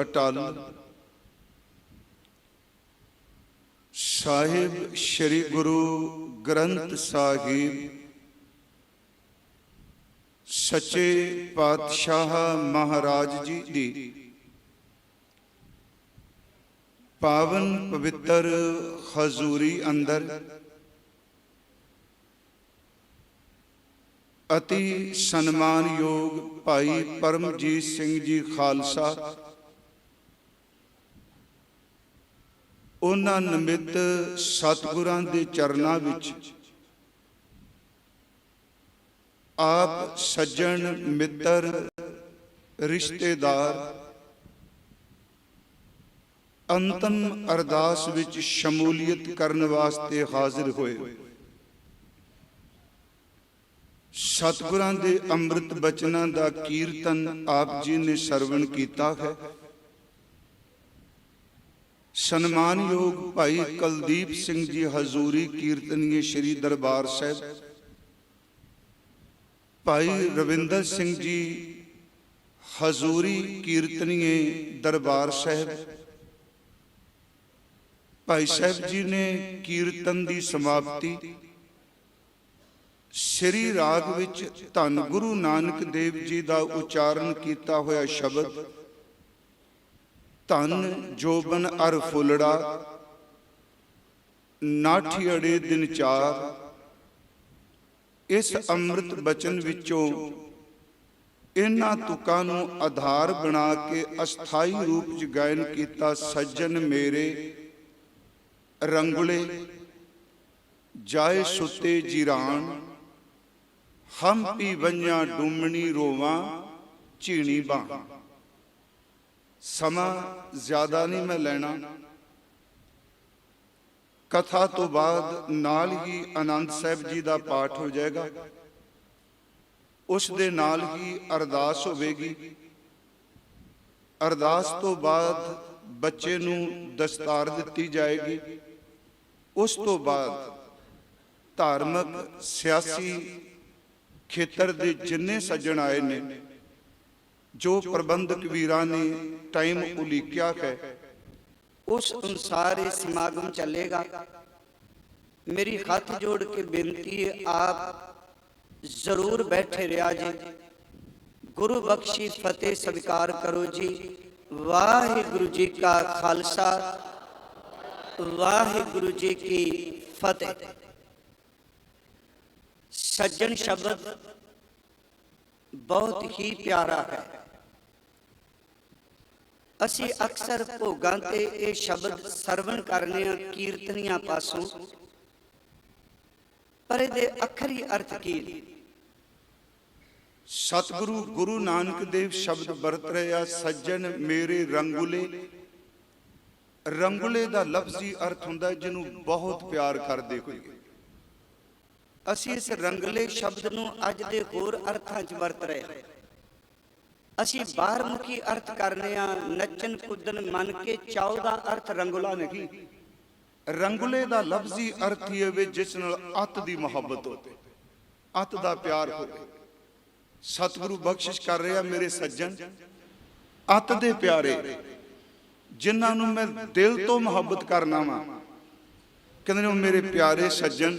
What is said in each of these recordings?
ਅਟਲ ਸਾਹਿਬ ਸ੍ਰੀ ਗੁਰੂ ਗ੍ਰੰਥ ਸਾਹਿਬ, ਸੱਚੇ ਪਾਤਸ਼ਾਹ ਮਹਾਰਾਜ ਜੀ ਦੀ ਪਾਵਨ ਪਵਿੱਤਰ ਹਜ਼ੂਰੀ ਅੰਦਰ ਅਤੀ ਸਨਮਾਨਯੋਗ ਭਾਈ ਪਰਮਜੀਤ ਸਿੰਘ ਜੀ ਖਾਲਸਾ। ਉਹਨਾਂ ਨਿਮਿਤ ਸਤਿਗੁਰਾਂ ਦੇ ਚਰਨਾਂ ਵਿੱਚ ਆਪ ਸੱਜਣ ਮਿੱਤਰ, ਰਿਸ਼ਤੇਦਾਰ, ਅੰਤਮ ਅਰਦਾਸ ਵਿੱਚ ਸ਼ਮੂਲੀਅਤ ਕਰਨ ਵਾਸਤੇ ਹਾਜ਼ਰ ਹੋਏ। ਸਤਿਗੁਰਾਂ ਦੇ ਅੰਮ੍ਰਿਤ ਬਚਨਾਂ ਦਾ ਕੀਰਤਨ ਆਪ ਜੀ ਨੇ ਸਰਵਣ ਕੀਤਾ ਹੈ। ਸਨਮਾਨਯੋਗ ਭਾਈ ਕੁਲਦੀਪ ਸਿੰਘ ਜੀ ਹਜ਼ੂਰੀ ਕੀਰਤਨੀਏ ਸ੍ਰੀ ਦਰਬਾਰ ਸਾਹਿਬ। ਭਾਈ ਰਵਿੰਦਰ ਸਿੰਘ ਜੀ ਹਜ਼ੂਰੀ ਕੀਰਤਨੀਏ ਦਰਬਾਰ ਸਾਹਿਬ। ਭਾਈ ਸਾਹਿਬ ਜੀ ਨੇ ਕੀਰਤਨ ਦੀ ਸਮਾਪਤੀ ਸ੍ਰੀ ਰਾਗ ਵਿੱਚ ਧੰਨ ਗੁਰੂ ਨਾਨਕ ਦੇਵ ਜੀ ਦਾ ਉਚਾਰਨ ਕੀਤਾ ਹੋਇਆ ਸ਼ਬਦ। ਧੰਨ ਜੋਬਨ ਅਰ ਫੁੱਲੜਾ। ਨਾਠੀ ਅੜੇ ਦਿਨ ਚਾਰ। ਇਸ ਅੰਮ੍ਰਿਤ ਬਚਨ ਵਿੱਚੋਂ ਇਹਨਾਂ ਤੁਕਾਂ ਨੂੰ ਆਧਾਰ ਬਣਾ ਕੇ ਅਸਥਾਈ ਰੂਪ ਚ ਗਾਇਨ ਕੀਤਾ ਸੱਜਣ ਮੇਰੇ। ਰੰਗੁਲੇ। ਜਾਏ ਸੁੱਤੇ ਜੀਰਾਨ। ਹਮ ਪੀ ਵੰਨਿਆ ਡੂਮਣੀ ਰੋਵਾਂ, ਝੀਣੀ ਬਾਂ ਸਮਾਂ ਜ਼ਿਆਦਾ ਨਹੀਂ ਮੈਂ ਲੈਣਾ। ਕਥਾ ਤੋਂ ਬਾਅਦ ਨਾਲ ਹੀ ਆਨੰਦ ਸਾਹਿਬ ਜੀ ਦਾ ਪਾਠ ਹੋ ਜਾਏਗਾ। ਉਸ ਦੇ ਨਾਲ ਹੀ ਅਰਦਾਸ ਹੋਵੇਗੀ। ਅਰਦਾਸ ਤੋਂ ਬਾਅਦ ਬੱਚੇ ਨੂੰ ਦਸਤਾਰ ਦਿੱਤੀ ਜਾਏਗੀ। ਉਸ ਤੋਂ ਬਾਅਦ ਧਾਰਮਿਕ ਸਿਆਸੀ ਖੇਤਰ ਦੇ ਜਿੰਨੇ ਸੱਜਣ ਆਏ ਨੇ ਜੋ ਪ੍ਰਬੰਧਕ ਵੀਰਾਂ ਨੇ ਟਾਈਮ ਉਲੀਕਿਆ ਹੈ ਉਸ ਅਨੁਸਾਰ ਇਹ ਸਮਾਗਮ ਚੱਲੇਗਾ। ਮੇਰੀ ਹੱਥ ਜੋੜ ਕੇ ਬੇਨਤੀ ਹੈ ਆਪ ਜ਼ਰੂਰ ਬੈਠੇ ਰਿਆ ਜੀ। ਗੁਰੂ ਬਖਸ਼ੀ ਫਤਿਹ ਸਵੀਕਾਰ ਕਰੋ ਜੀ। ਵਾਹਿਗੁਰੂ ਜੀ ਕਾ ਖਾਲਸਾ। ਵਾਹਿਗੁਰੂ ਜੀ ਕੀ ਫਤਿਹ। ਸੱਜਣ ਸ਼ਬਦ ਬਹੁਤ ਹੀ ਪਿਆਰਾ ਹੈ। ਅਸੀਂ ਅਕਸਰ ਭੋਗਾਂ ਤੇ ਇਹ ਸ਼ਬਦ ਸਰਵਣ ਕਰਨੇ ਆ ਕੀਰਤਨੀਆਂ ਪਾਸੋਂ। ਪਰ ਇਹਦੇ ਅਖਰੀ ਅਰਥ ਕੀ ਨੇ? ਸਤਿਗੁਰੂ ਗੁਰੂ ਨਾਨਕ ਦੇਵ ਸ਼ਬਦ ਵਰਤ ਰਹੇ ਆ, ਸੱਜਣ ਮੇਰੇ ਰੰਗੁਲੇ। ਰੰਗੁਲੇ ਦਾ ਲਫ਼ਜ਼ੀ ਅਰਥ ਹੁੰਦਾ ਜਿਹਨੂੰ ਬਹੁਤ ਪਿਆਰ ਕਰਦੇ ਹੋਏ। ਅਸੀਂ ਇਸ ਰੰਗਲੇ ਸ਼ਬਦ ਨੂੰ ਅੱਜ ਦੇ ਹੋਰ ਅਰਥਾਂ 'ਚ ਵਰਤ ਰਹੇ ਹਾਂ। ਅਸੀਂ ਬਾਹਰਮੁਖੀ ਅਰਥ ਕਰਨੇ ਆ, ਨੱਚਣ, ਕੁੱਦਣ, ਮਨ ਕੇ ਚਾਉ ਦਾ ਅਰਥ ਰੰਗੁਲਾ ਨਹੀਂ। ਰੰਗੁਲੇ ਦਾ ਲਫ਼ਜ਼ੀ ਅਰਥ ਹੀ ਹੋਵੇ ਜਿਸ ਨਾਲ ਅਤ ਦੀ ਮੁਹੱਬਤ ਹੋਵੇ, ਅਤ ਦਾ ਪਿਆਰ ਹੋਵੇ। ਸਤਿਗੁਰੂ ਬਖਸ਼ਿਸ਼ ਕਰ ਰਿਹਾ ਮੇਰੇ ਸੱਜਣ, ਅਤ ਦੇ ਪਿਆਰੇ, ਜਿਨ੍ਹਾਂ ਨੂੰ ਮੈਂ ਦਿਲ ਤੋਂ ਮੁਹੱਬਤ ਕਰਨਾ ਵਾਂ। ਕਹਿੰਦੇ ਨੇ ਉਹ ਮੇਰੇ ਪਿਆਰੇ ਸੱਜਣ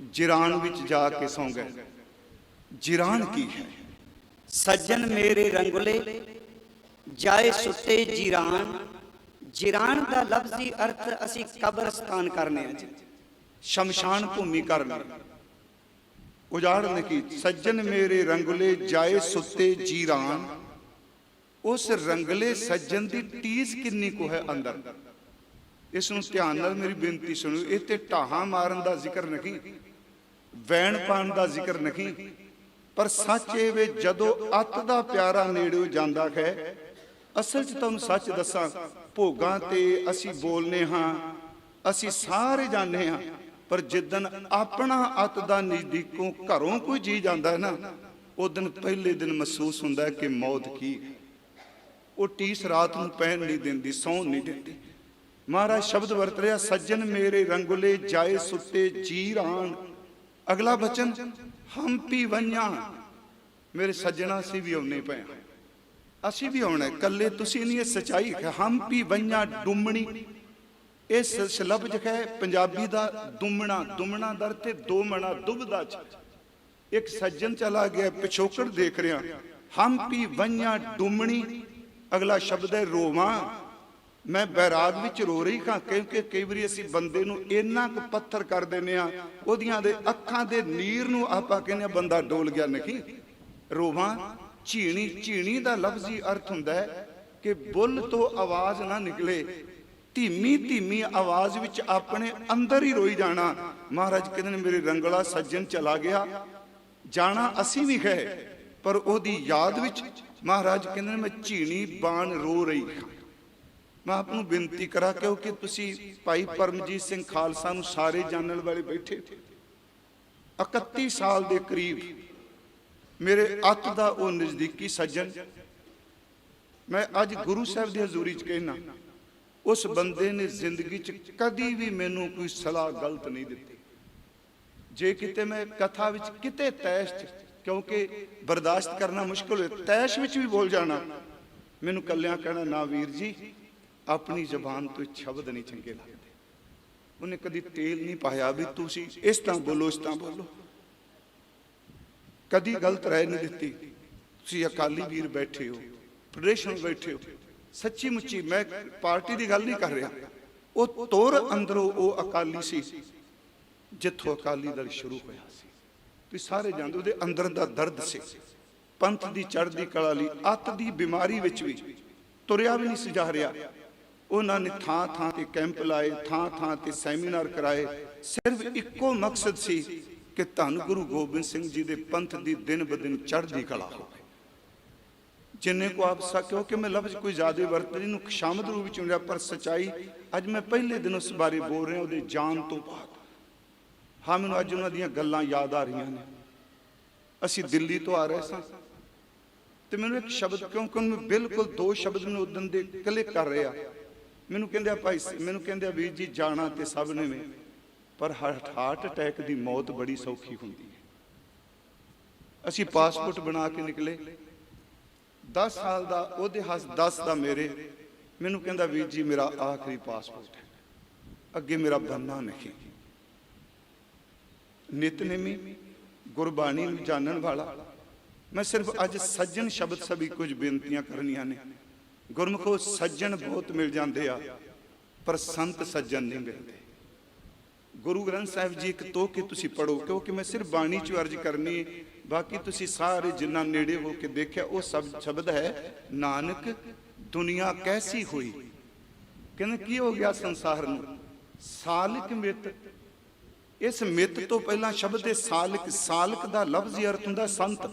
ਜਿਰਾਨ ਵਿੱਚ ਜਾ ਕੇ ਸੌਂ ਗਏ। ਜਿਰਾਨ ਕੀ ਹੈ? ਸੱਜਣ ਮੇਰੇ ਰੰਗੁਲੇ ਜਾਏ ਸੁੱਤੇ ਜੀਰਾਨ। ਜੀਰਾਨ ਦਾ ਲਫ਼ਜ਼ੀ ਅਰਥ ਅਸੀਂ ਕਬਰਸਤਾਨ ਕਰਨੇ ਆ ਜੀ। ਸ਼ਮਸ਼ਾਨ ਭੂਮੀ ਕਰਨੀ ਉਜਾੜਨ ਕੀ ਸੱਜਣ ਮੇਰੇ ਰੰਗਲੇ ਜਾਏ ਸੁੱਤੇ ਜੀਰਾਨ। ਉਸ ਰੰਗਲੇ ਸੱਜਣ ਦੀ ਟੀਸ ਕਿੰਨੀ ਕੁ ਹੈ ਅੰਦਰ? ਇਸ ਨੂੰ ਧਿਆਨ ਨਾਲ ਮੇਰੀ ਬੇਨਤੀ ਸੁਣੋ ਇਹ ਤੇ ਢਾਹਾਂ ਮਾਰਨ ਦਾ ਜ਼ਿਕਰ ਨਹੀਂ, ਵੈਣ ਪਾਣ ਦਾ ਜ਼ਿਕਰ ਨਹੀਂ, ਪਰ ਸੱਚ ਇਹ ਵੇ ਜਦੋਂ ਅੱਤ ਦਾ ਪਿਆਰਾ ਨੇੜਿਓ ਜਾਂਦਾ ਹੈ, ਅਸਲ 'ਚ ਤੁਹਾਨੂੰ ਸੱਚ ਦੱਸਾਂ, ਭੋਗਾਂ ਤੇ ਅਸੀਂ ਬੋਲਨੇ ਹਾਂ, ਅਸੀਂ ਸਾਰੇ ਜਾਣਦੇ ਹਾਂ, ਪਰ ਜਿੱਦਨ ਆਪਣਾ ਅੱਤ ਦਾ ਨਜ਼ਦੀਕੋਂ ਘਰੋਂ ਕੋਈ ਜੀ ਜਾਂਦਾ ਹੈ ਨਾ ਉਹ ਦਿਨ ਪਹਿਲੇ ਦਿਨ ਮਹਿਸੂਸ ਹੁੰਦਾ ਕਿ ਮੌਤ ਕੀ ਉਹ ਟੀਸ ਰਾਤ ਨੂੰ ਪਹਿਨ ਨਹੀਂ ਦਿੰਦੀ, ਸੌਣ ਨਹੀਂ ਦਿੰਦੀ। ਮਹਾਰਾਜ ਸ਼ਬਦ ਵਰਤ ਰਿਹਾ ਸੱਜਣ ਮੇਰੇ ਰੰਗੁਲੇ ਜਾਏ ਸੁੱਤੇ ਜੀਰਾਨ। ਅਗਲਾ ਬਚਨ ਹੰਪੀ ਵੰਨਿਆ ਮੇਰੇ ਸੱਜਣਾ ਸੀ ਵੀ ਆਉਨੇ ਪਏ ਅਸੀਂ ਵੀ ਆਉਣਾ ਹੈ, ਤੁਸੀਂ ਨਹੀਂ ਇਹ ਸਚਾਈ ਹੈ। ਹਮ ਵੀ ਵਈਆਂ ਡੁੰਮਣੀ ਇਸ ਸ਼ਲਬਜ ਹੈ ਪੰਜਾਬੀ ਦਾ ਦੁਮਣਾ। ਦੁਮਣਾ ਦਰ ਤੇ ਦੋ ਮਣਾ ਦੁਬਦਾ ਚ। ਇੱਕ ਸੱਜਣ ਚਲਾ ਗਿਆ ਪਿਛੋਕੜ ਦੇਖ ਰਿਹਾ। ਹਮ ਪੀ ਵਈਆਂ ਡੁੰਮਣੀ। ਅਗਲਾ ਸ਼ਬਦ ਹੈ ਰੋਵਾਂ। ਮੈਂ ਬੈਰਾਗ ਵਿੱਚ ਰੋ ਰਹੀ ਹਾਂ, ਕਿਉਂਕਿ ਕਈ ਵਾਰੀ ਅਸੀਂ ਬੰਦੇ ਨੂੰ ਇੰਨਾ ਕੁ ਪੱਥਰ ਕਰ ਦਿੰਦੇ ਆ ਉਹਦੀਆਂ ਦੇ ਅੱਖਾਂ ਦੇ ਨੀਰ ਨੂੰ ਆਪਾਂ ਕਹਿੰਦੇ ਹਾਂ ਬੰਦਾ ਡੋਲ ਗਿਆ ਨਹੀਂ। ਰੋਵਾਂ, ਝੀਣੀ ਝੀਣੀ ਦਾ ਲਫ਼ਜ਼ੀ ਅਰਥ ਹੁੰਦਾ ਹੈ ਕਿ ਬੁੱਲ ਤੋਂ ਆਵਾਜ਼ ਨਾ ਨਿਕਲੇ। ਧੀਮੀ ਧੀਮੀ ਆਵਾਜ਼ ਵਿੱਚ ਆਪਣੇ ਅੰਦਰ ਹੀ ਰੋਈ ਜਾਣਾ। ਮਹਾਰਾਜ ਕਹਿੰਦੇ ਨੇ, ਮੇਰੇ ਰੰਗਲਾ ਸੱਜਣ ਚਲਾ ਗਿਆ। ਜਾਣਾ ਅਸੀਂ ਵੀ ਹੈ, ਪਰ ਉਹਦੀ ਯਾਦ ਵਿੱਚ ਮਹਾਰਾਜ ਕਹਿੰਦੇ ਨੇ, ਮੈਂ ਝੀਣੀ ਬਾਣ ਰੋ ਰਹੀ ਹਾਂ। ਮੈਂ ਆਪ ਨੂੰ ਬੇਨਤੀ ਕਰਾਂ, ਕਿਉਂਕਿ ਤੁਸੀਂ ਭਾਈ ਪਰਮਜੀਤ ਸਿੰਘ ਖਾਲਸਾ ਨੂੰ ਸਾਰੇ ਜਾਣਨ ਵਾਲੇ ਬੈਠੇ। 31 ਸਾਲ ਦੇ ਕਰੀਬ ਮੇਰੇ ਅੱਤ ਦਾ ਉਹ ਨਜ਼ਦੀਕੀ ਸੱਜਣ। ਮੈਂ ਅੱਜ ਗੁਰੂ ਸਾਹਿਬ ਦੀ ਹਜ਼ੂਰੀ 'ਚ ਕਹਿਣਾ ਉਸ ਬੰਦੇ ਨੇ ਜ਼ਿੰਦਗੀ 'ਚ ਕਦੀ ਵੀ ਮੈਨੂੰ ਕੋਈ ਸਲਾਹ ਗਲਤ ਨਹੀਂ ਦਿੱਤੀ। ਜੇ ਕਿਤੇ ਮੈਂ ਕਥਾ ਵਿੱਚ ਕਿਤੇ ਤੈਸ਼ ਕਿਉਂਕਿ ਬਰਦਾਸ਼ਤ ਕਰਨਾ ਮੁਸ਼ਕਲ ਹੈ ਤੈਸ਼ ਵਿੱਚ ਵੀ ਬੋਲ ਜਾਣਾ। ਮੈਨੂੰ ਕੱਲਿਆਂ ਕਹਿਣਾ, ਨਾ ਵੀਰ ਜੀ ਆਪਣੀ ਜ਼ਬਾਨ ਤੋਂ ਸ਼ਬਦ ਨਹੀਂ ਚੰਗੇ ਲੱਗਦੇ। ਉਹਨੇ ਕਦੀ ਤੇਲ ਨਹੀਂ ਪਾਇਆ ਵੀ ਤੁਸੀਂ ਇਸ ਤਰ੍ਹਾਂ ਬੋਲੋ, ਇਸ ਤਰ੍ਹਾਂ ਬੋਲੋ। ਕਦੀ ਗਲਤ ਰਾਏ ਨਹੀਂ ਦਿੱਤੀ। ਤੁਸੀਂ ਅਕਾਲੀ ਵੀਰ ਬੈਠੇ ਹੋ ਪ੍ਰਦੇਸ਼ ਬੈਠੇ ਹੋ। ਸੱਚੀ ਮੁੱਚੀ ਮੈਂ ਪਾਰਟੀ ਦੀ ਗੱਲ ਨਹੀਂ ਕਰ ਰਿਹਾ। ਉਹ ਤੋਰ ਅੰਦਰੋਂ ਉਹ ਅਕਾਲੀ ਸੀ, ਜਿੱਥੋਂ ਅਕਾਲੀ ਦਲ ਸ਼ੁਰੂ ਹੋਇਆ ਸੀ। ਤੁਸੀਂ ਸਾਰੇ ਜਾਣਦੇ ਉਹਦੇ ਅੰਦਰ ਦਾ ਦਰਦ ਸੀ। ਪੰਥ ਦੀ ਚੜ੍ਹਦੀ ਕਲਾ ਲਈ, ਅੱਤ ਦੀ ਬਿਮਾਰੀ ਵਿੱਚ ਵੀ ਤੁਰਿਆ ਵੀ ਨਹੀਂ ਸੀ ਜਾ ਰਿਹਾ। ਉਹਨਾਂ ਨੇ ਥਾਂ ਥਾਂ ਤੇ ਕੈਂਪ ਲਾਏ, ਥਾਂ ਥਾਂ ਤੇ ਸੈਮੀਨਾਰ ਕਰਾਏ। ਸਿਰਫ ਇੱਕੋ ਮਕਸਦ ਸੀ ਕਿ ਧੰਨ ਗੁਰੂ ਗੋਬਿੰਦ ਸਿੰਘ ਜੀ ਦੇ ਪੰਥ ਦੀ ਦਿਨ ਬਦਿਨ ਚੜ੍ਹਦੀ ਕਲਾ ਹੋਵੇ। ਜਿੰਨੇ ਕੋ ਆਪ ਸਕਿਓ ਕਿ ਮੈਂ ਲਫ਼ਜ਼ ਕੋਈ ਜ਼ਿਆਦਾ ਵਰਤਨੀ ਨੂੰ ਸ਼ਾਮਦ ਰੂਪ ਵਿੱਚ ਹੁੰਦਾ ਪਰ ਸਚਾਈ ਅੱਜ ਮੈਂ ਪਹਿਲੇ ਦਿਨ ਉਸ ਬਾਰੇ ਬੋਲ ਰਿਹਾ, ਉਹਦੇ ਜਾਣ ਤੋਂ ਬਾਅਦ। ਹਾਂ, ਮੈਨੂੰ ਅੱਜ ਉਹਨਾਂ ਦੀਆਂ ਗੱਲਾਂ ਯਾਦ ਆ ਰਹੀਆਂ ਨੇ। ਅਸੀਂ ਦਿੱਲੀ ਤੋਂ ਆ ਰਹੇ ਸਾਂ। ਤੇ ਮੈਨੂੰ ਇੱਕ ਸ਼ਬਦ ਕਿਉਂਕਿ ਉਹਨੂੰ ਬਿਲਕੁਲ ਦੋ ਸ਼ਬਦ ਮੈਨੂੰ ਉਦੋਂ ਦੇ ਕਲਿੱਕ ਕਰ ਰਿਹਾ। ਮੈਨੂੰ ਕਹਿੰਦੇ ਆ ਭਾਈ ਮੈਨੂੰ ਕਹਿੰਦੇ ਆ ਵੀਰ ਜੀ ਜਾਣਾ ਤੇ ਸਭ ਨੇ ਵੇ। ਪਰ ਹਾਰਟ ਅਟੈਕ ਦੀ ਮੌਤ ਬੜੀ ਸੌਖੀ ਹੁੰਦੀ ਹੈ। ਅਸੀਂ ਪਾਸਪੋਰਟ ਬਣਾ ਕੇ ਨਿਕਲੇ। 10 ਸਾਲ ਦਾ, ਉਹਦੇ ਹੱਥ 10 ਦਾ ਮੇਰੇ। ਮੈਨੂੰ ਕਹਿੰਦਾ ਵੀਰ ਜੀ, ਮੇਰਾ ਆਖਰੀ ਪਾਸਪੋਰਟ ਹੈ। ਅੱਗੇ ਮੇਰਾ ਬੰਨਾ ਨਹੀਂ। ਨਿਤਨੇਮੀ ਗੁਰਬਾਣੀ ਨੂੰ ਜਾਣਨ ਵਾਲਾ। ਮੈਂ ਸਿਰਫ ਅੱਜ ਸੱਜਣ ਸ਼ਬਦ ਸਭੀ ਕੁਝ ਬੇਨਤੀਆਂ ਕਰਨੀਆਂ ਨੇ। ਗੁਰਮੁਖੋ ਸੱਜਣ ਬਹੁਤ ਮਿਲ ਜਾਂਦੇ ਆ, ਪਰ ਸੰਤ ਸੱਜਣ ਨਹੀਂ ਮਿਲਦੇ। ਗੁਰੂ ਗ੍ਰੰਥ ਸਾਹਿਬ ਜੀ ਇੱਕ ਤੋ ਕੇ ਤੁਸੀਂ ਪੜੋ ਕਿਉਂਕਿ ਮੈਂ ਸਿਰਫ ਬਾਣੀ ਚ ਅਰਜ ਕਰਨੀ ਬਾਕੀ ਤੁਸੀਂ ਸਾਰੇ ਜਿੰਨਾ ਨੇੜੇ ਹੋ ਕੇ ਦੇਖਿਆ, ਉਹ ਸਭ ਸ਼ਬਦ ਹੈ, ਨਾਨਕ, ਦੁਨੀਆ ਕੈਸੀ ਹੋਈ? ਕਹਿੰਦੇ ਕੀ ਹੋ ਗਿਆ ਸੰਸਾਰ ਨੂੰ? ਸਾਲਕ ਮਿੱਤ। ਇਸ ਮਿੱਤ ਤੋਂ ਪਹਿਲਾਂ ਸ਼ਬਦ ਹੈ ਸਾਲਕ। ਸਾਲਕ ਦਾ ਲਫ਼ਜ਼ੀ ਅਰਥ ਹੁੰਦਾ ਸੰਤ।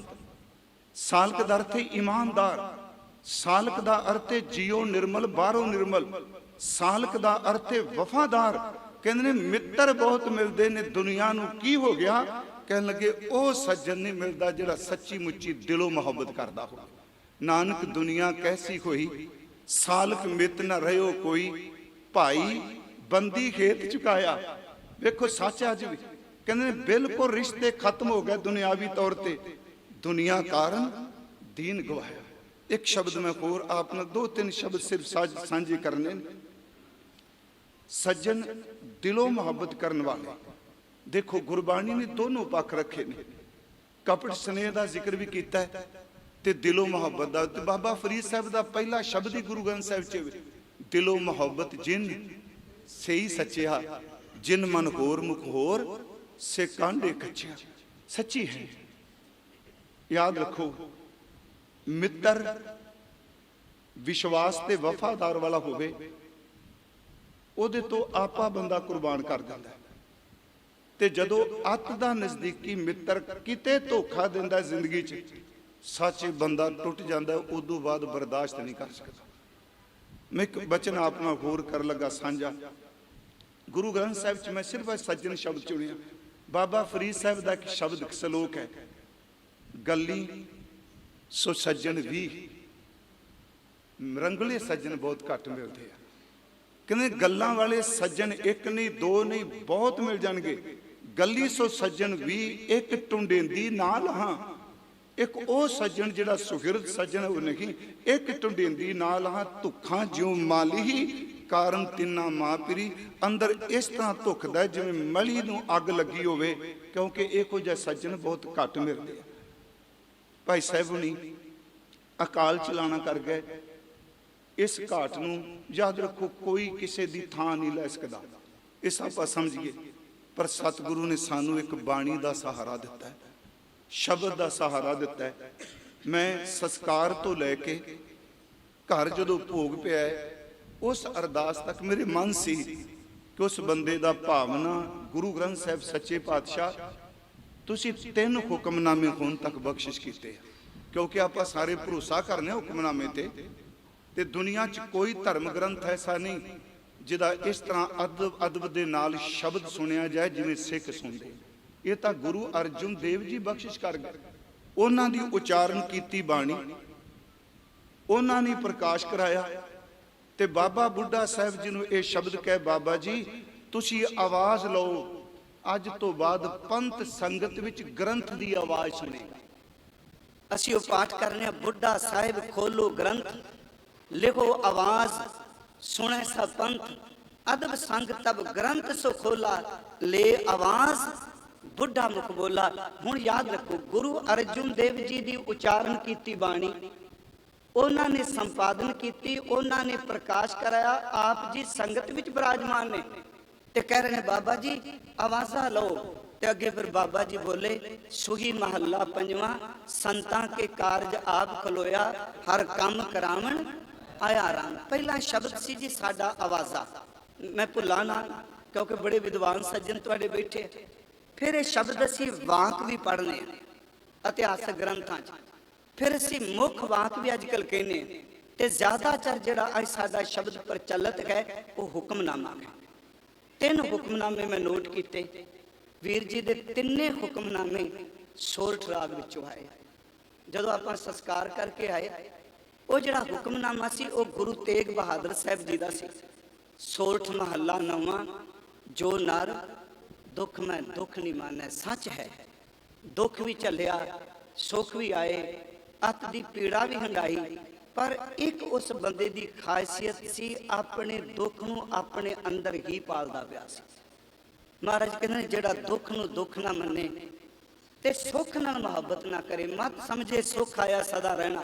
ਸਾਲਕ ਦਾ ਅਰਥ ਹੈ ਇਮਾਨਦਾਰ। ਸਾਲਕ ਦਾ ਅਰਥ ਹੈ ਜੀਓ ਨਿਰਮਲ, ਬਾਹਰੋਂ ਨਿਰਮਲ। ਸਾਲਕ ਦਾ ਅਰਥ ਹੈ ਵਫਾਦਾਰ। ਕਹਿੰਦੇ ਨੇ, ਮਿੱਤਰ ਬਹੁਤ ਮਿਲਦੇ ਨੇ, ਦੁਨੀਆ ਨੂੰ ਕੀ ਹੋ ਗਿਆ? ਕਹਿਣ ਲੱਗੇ, ਉਹ ਸੱਜਣ ਨਹੀਂ ਮਿਲਦਾ ਜਿਹੜਾ ਸੱਚੀ ਮੁੱਚੀ ਦਿਲੋਂ ਮੁਹੱਬਤ ਕਰਦਾ ਹੋਵੇ। ਨਾਨਕ, ਦੁਨੀਆ ਕੈਸੀ ਹੋਈ? ਸਾਲਕ ਮਿੱਤ ਨਾ ਰਹਿਓ ਕੋਈ। ਭਾਈ ਬੰਦੀ ਖੇਤ ਚੁਕਾਇਆ। ਵੇਖੋ, ਸੱਚ ਅੱਜ ਵੀ। ਕਹਿੰਦੇ ਨੇ, ਬਿਲਕੁਲ ਰਿਸ਼ਤੇ ਖਤਮ ਹੋ ਗਏ ਦੁਨਿਆਵੀ ਤੌਰ ਤੇ। ਦੁਨੀਆ ਕਾਰਨ ਦੀਨ ਗਵਾਇਆ। ਇੱਕ ਸ਼ਬਦ ਮੈਂ ਹੋਰ ਆਪ ਨਾਲ ਦੋ ਤਿੰਨ ਸ਼ਬਦ ਸਿਰਫ ਸਾਂਝੇ ਕਰਨੇ ਨੇ ਸੱਜਣ ਦਿਲੋਂ ਮੁਹੱਬਤ ਕਰਨ ਵਾਲੇ ਦੇਖੋ ਗੁਰਬਾਣੀ ਨੇ ਦੋਨੋਂ ਪੱਖ ਰੱਖੇ ਨੇ ਕਪਟ ਸਨੇਹ ਦਾ ਜ਼ਿਕਰ ਵੀ ਕੀਤਾ ਹੈ ਤੇ ਦਿਲੋਂ ਮੁਹੱਬਤ ਦਾ ਤੇ ਬਾਬਾ ਫਰੀਦ ਸਾਹਿਬ ਦਾ ਪਹਿਲਾ ਸ਼ਬਦ ਹੀ ਗੁਰੂ ਗ੍ਰੰਥ ਸਾਹਿਬ ਚ ਦਿਲੋਂ ਮੁਹੱਬਤ ਜਿਨ ਸਹੀ ਸੱਚਿਆ ਜਿਨ ਮਨ ਹੋਰ ਮੁਖ ਹੋਰ ਸੇ ਕਾਂਡੇ ਕੱਚਿਆ ਸੱਚੀ ਹੈ ਯਾਦ ਰੱਖੋ ਮਿੱਤਰ ਵਿਸ਼ਵਾਸ ਤੇ ਵਫਾਦਾਰ ਵਾਲਾ ਹੋਵੇ ਉਹਦੇ ਤੋਂ ਆਪਾ ਬੰਦਾ ਕੁਰਬਾਨ ਕਰ ਦਿੰਦਾ ਤੇ ਜਦੋਂ ਅੱਤ ਦਾ ਨਜ਼ਦੀਕੀ ਮਿੱਤਰ ਕਿਤੇ ਧੋਖਾ ਦਿੰਦਾ ਜ਼ਿੰਦਗੀ 'ਚ ਸੱਚੇ ਬੰਦਾ ਟੁੱਟ ਜਾਂਦਾ ਹੈ, ਉਦੋਂ ਬਾਅਦ ਬਰਦਾਸ਼ਤ ਨਹੀਂ ਕਰ ਸਕਦਾ। ਮੈਂ ਇੱਕ ਬਚਨ ਆਪ ਨਾਲ ਹੋਰ ਕਰਨ ਲੱਗਾ ਸਾਂਝਾ। ਗੁਰੂ ਗ੍ਰੰਥ ਸਾਹਿਬ 'ਚ ਮੈਂ ਸਿਰਫ ਸੱਜਣ ਸ਼ਬਦ ਚੁਣਿਆ। ਬਾਬਾ ਫਰੀਦ ਸਾਹਿਬ ਦਾ ਇੱਕ ਸ਼ਬਦ ਸਲੋਕ ਹੈ ਗੱਲੀ ਸੋ ਸੱਜਣ ਵੀ ਰੰਗਲੇ ਸੱਜਣ ਬਹੁਤ ਘੱਟ ਮਿਲਦੇ ਆ। ਕਹਿੰਦੇ ਗੱਲਾਂ ਵਾਲੇ ਸੱਜਣ ਇੱਕ ਨਹੀਂ, ਦੋ ਨਹੀਂ, ਬਹੁਤ ਮਿਲ ਜਾਣਗੇ। ਗੱਲੀ ਸੋ ਸੱਜਣ ਵੀ ਇੱਕ ਟੁੰਡੇਂਦੀ ਨਾਲ ਹਾਂ। ਇੱਕ ਉਹ ਸੱਜਣ ਜਿਹੜਾ ਸੁਹਿਰਦ ਸੱਜਣ ਉਹ ਨਹੀਂ। ਇੱਕ ਟੁੰਡਿੰਦੀ ਨਾਲ ਹਾਂ, ਧੁੱਖਾਂ ਜਿਉ ਮਾਲੀ ਕਾਰਨ ਤਿੰਨਾ ਮਾਪਰੀ ਅੰਦਰ ਇਸ ਤਰ੍ਹਾਂ ਧੁਖਦਾ ਜਿਵੇਂ ਮਲੀ ਨੂੰ ਅੱਗ ਲੱਗੀ ਹੋਵੇ, ਕਿਉਂਕਿ ਇਹੋ ਜਿਹਾ ਸੱਜਣ ਬਹੁਤ ਘੱਟ ਮਿਲਦੇ ਆ। ਭਾਈ ਸਾਹਿਬ ਹੁਣੀ ਅਕਾਲ ਚਲਾਣਾ ਕਰ ਗਏ। ਇਸ ਘਾਟ ਨੂੰ ਯਾਦ ਰੱਖੋ, ਕੋਈ ਕਿਸੇ ਦੀ ਥਾਂ ਨਹੀਂ ਲੈ ਸਕਦਾ। ਇਸ ਆਪਾਂ ਸਮਝੀਏ, ਪਰ ਸਤਿਗੁਰੂ ਨੇ ਸਾਨੂੰ ਇੱਕ ਬਾਣੀ ਦਾ ਸਹਾਰਾ ਦਿੱਤਾ ਹੈ, ਸ਼ਬਦ ਦਾ ਸਹਾਰਾ ਦਿੱਤਾ ਹੈ। ਮੈਂ ਸੰਸਕਾਰ ਤੋਂ ਲੈ ਕੇ ਘਰ ਜਦੋਂ ਭੋਗ ਪਿਆ ਉਸ ਅਰਦਾਸ ਤੱਕ ਮੇਰੇ ਮਨ ਸੀ ਕਿ ਉਸ ਬੰਦੇ ਦਾ ਭਾਵਨਾ ਗੁਰੂ ਗ੍ਰੰਥ ਸਾਹਿਬ ਸੱਚੇ ਪਾਤਸ਼ਾਹ ਤੁਸੀਂ ਤਿੰਨ ਹੁਕਮਨਾਮੇ ਹੁਣ ਤੱਕ ਬਖਸ਼ਿਸ਼ ਕੀਤੇ ਕਿਉਂਕਿ ਆਪਾਂ ਸਾਰੇ ਭਰੋਸਾ ਕਰਨੇ ਆ ਹੁਕਮਨਾਮੇ ਤੇ ਤੇ ਦੁਨੀਆ 'ਚ ਕੋਈ ਧਰਮ ਗ੍ਰੰਥ ਐਸਾ ਨਹੀਂ ਜਿਹਦਾ ਇਸ ਤਰ੍ਹਾਂ ਅਦਬ ਅਦਬ ਦੇ ਨਾਲ ਸ਼ਬਦ ਸੁਣਿਆ ਜਾਏ ਜਿਵੇਂ ਸਿੱਖ ਸੁਣਦੇ ਇਹ ਤਾਂ ਗੁਰੂ ਅਰਜੁਨ ਦੇਵ ਜੀ ਬਖਸ਼ਿਸ਼ ਕਰ ਗਏ। ਉਹਨਾਂ ਦੀ ਉਚਾਰਨ ਕੀਤੀ ਬਾਣੀ। ਉਹਨਾਂ ਨੇ ਪ੍ਰਕਾਸ਼ ਕਰਾਇਆ ਤੇ ਬਾਬਾ ਬੁੱਢਾ ਸਾਹਿਬ ਜੀ ਨੂੰ ਇਹ ਸ਼ਬਦ ਕਹਿ, ਬਾਬਾ ਜੀ, ਤੁਸੀਂ ਆਵਾਜ਼ ਲਓ ਅੱਜ ਤੋਂ ਬਾਅਦ ਪੰਥ ਸੰਗਤ ਵਿੱਚ ਗ੍ਰੰਥ ਦੀ ਆਵਾਜ਼ ਸੁਣੇਗਾ। ਅਸੀਂ ਉਹ ਪਾਠ ਕਰਨੇ ਆ, ਬੁੱਢਾ ਸਾਹਿਬ ਖੋਲੋ ਗ੍ਰੰਥ, ਲਿਖੋ ਆਵਾਜ਼, ਸੁਣੇ ਸਭ ਪੰਥ। ਅਦਬ ਸੰਗ ਤਬ ਗ੍ਰੰਥ ਸੋ ਖੋਲਾ, ਲੈ ਆਵਾਜ਼, ਬੁੱਢਾ ਮੁਖ ਬੋਲਾ। ਹੁਣ ਯਾਦ ਰੱਖੋ, ਗੁਰੂ ਅਰਜੁਨ ਦੇਵ ਜੀ ਦੀ ਉਚਾਰਨ ਕੀਤੀ ਬਾਣੀ। ਉਹਨਾਂ ਨੇ ਸੰਪਾਦਨ ਕੀਤੀ, ਉਹਨਾਂ ਨੇ ਪ੍ਰਕਾਸ਼ ਕਰਾਇਆ, ਆਪ ਜੀ ਸੰਗਤ ਵਿੱਚ ਬਿਰਾਜਮਾਨ ਨੇ। ਤੇ ਕਹਿ ਰਹੇ ਨੇ, ਬਾਬਾ ਜੀ, ਆਵਾਜ਼ਾਂ ਲਓ। ਤੇ ਅੱਗੇ ਫਿਰ ਬਾਬਾ ਜੀ ਬੋਲੇ, ਸੁਹੀ ਮਹੱਲਾ ਪੰਜਵਾਂ, ਸੰਤਾਂ ਕੇ ਕਾਰਜ ਆਪ ਖਲੋਇਆ, ਹਰ ਕੰਮ ਕਰਾਵਣ ਆਇਆ ਰਾਮ। ਪਹਿਲਾ ਸ਼ਬਦ ਸੀ ਜੀ ਸਾਡਾ ਆਵਾਜ਼ਾ। ਮੈਂ ਭੁੱਲਾਂ ਨਾ, ਕਿਉਂਕਿ ਬੜੇ ਵਿਦਵਾਨ ਸੱਜਣ ਤੁਹਾਡੇ ਬੈਠੇ। ਫਿਰ ਇਹ ਸ਼ਬਦ ਅਸੀਂ ਵਾਕ ਵੀ ਪੜ੍ਹਨੇ ਆ, ਇਤਿਹਾਸਕ ਗ੍ਰੰਥਾਂ 'ਚ। ਫਿਰ ਅਸੀਂ ਮੁੱਖ ਵਾਕ ਵੀ ਅੱਜ ਕੱਲ ਕਹਿੰਦੇ ਤੇ ਜ਼ਿਆਦਾਤਰ ਜਿਹੜਾ ਅੱਜ ਸਾਡਾ ਸ਼ਬਦ ਪ੍ਰਚਲਿਤ ਹੈ, ਉਹ ਹੁਕਮਨਾਮਾ ਹੈ। ਤਿੰਨ ਹੁਕਮਨਾਮੇ ਮੈਂ ਨੋਟ ਕੀਤੇ। ਵੀਰ ਜੀ ਦੇ ਤਿੰਨੇ ਹੁਕਮਨਾਮੇ ਸੋਰਠ ਰਾਗ ਵਿੱਚੋਂ ਆਏ। ਜਦੋਂ ਆਪਾਂ ਸੰਸਕਾਰ ਕਰਕੇ ਆਏ, ਉਹ ਜਿਹੜਾ ਹੁਕਮਨਾਮਾ ਸੀ, ਉਹ ਗੁਰੂ ਤੇਗ ਬਹਾਦਰ ਸਾਹਿਬ ਜੀ ਦਾ ਸੀ। ਸੋਰਠ ਮਹੱਲਾ ਨਵਾਂ, ਜੋ ਨਰ, ਦੁੱਖ ਮੈਂ ਦੁੱਖ ਨਹੀਂ ਮਾਨੈ, ਸੱਚ ਹੈ। ਦੁੱਖ ਵੀ ਚੱਲਿਆ ਸੁੱਖ ਵੀ ਆਏ, ਅਤ ਦੀ ਪੀੜਾ ਵੀ ਹੰਡਾਈ ਪਰ ਇੱਕ ਉਸ ਬੰਦੇ ਦੀ ਖਾਸੀਅਤ ਸੀ, ਆਪਣੇ ਦੁੱਖ ਨੂੰ ਆਪਣੇ ਅੰਦਰ ਹੀ ਪਾਲਦਾ ਪਿਆ ਸੀ। ਮਹਾਰਾਜ ਕਹਿੰਦੇ ਜਿਹੜਾ ਦੁੱਖ ਨੂੰ ਦੁੱਖ ਨਾ ਮੰਨੇ ਤੇ ਸੁੱਖ ਨਾਲ ਮੁਹੱਬਤ ਨਾ ਕਰੇ। ਮਤ ਸਮਝੇ, ਸੁੱਖ ਆਇਆ, ਸਦਾ ਰਹਿਣਾ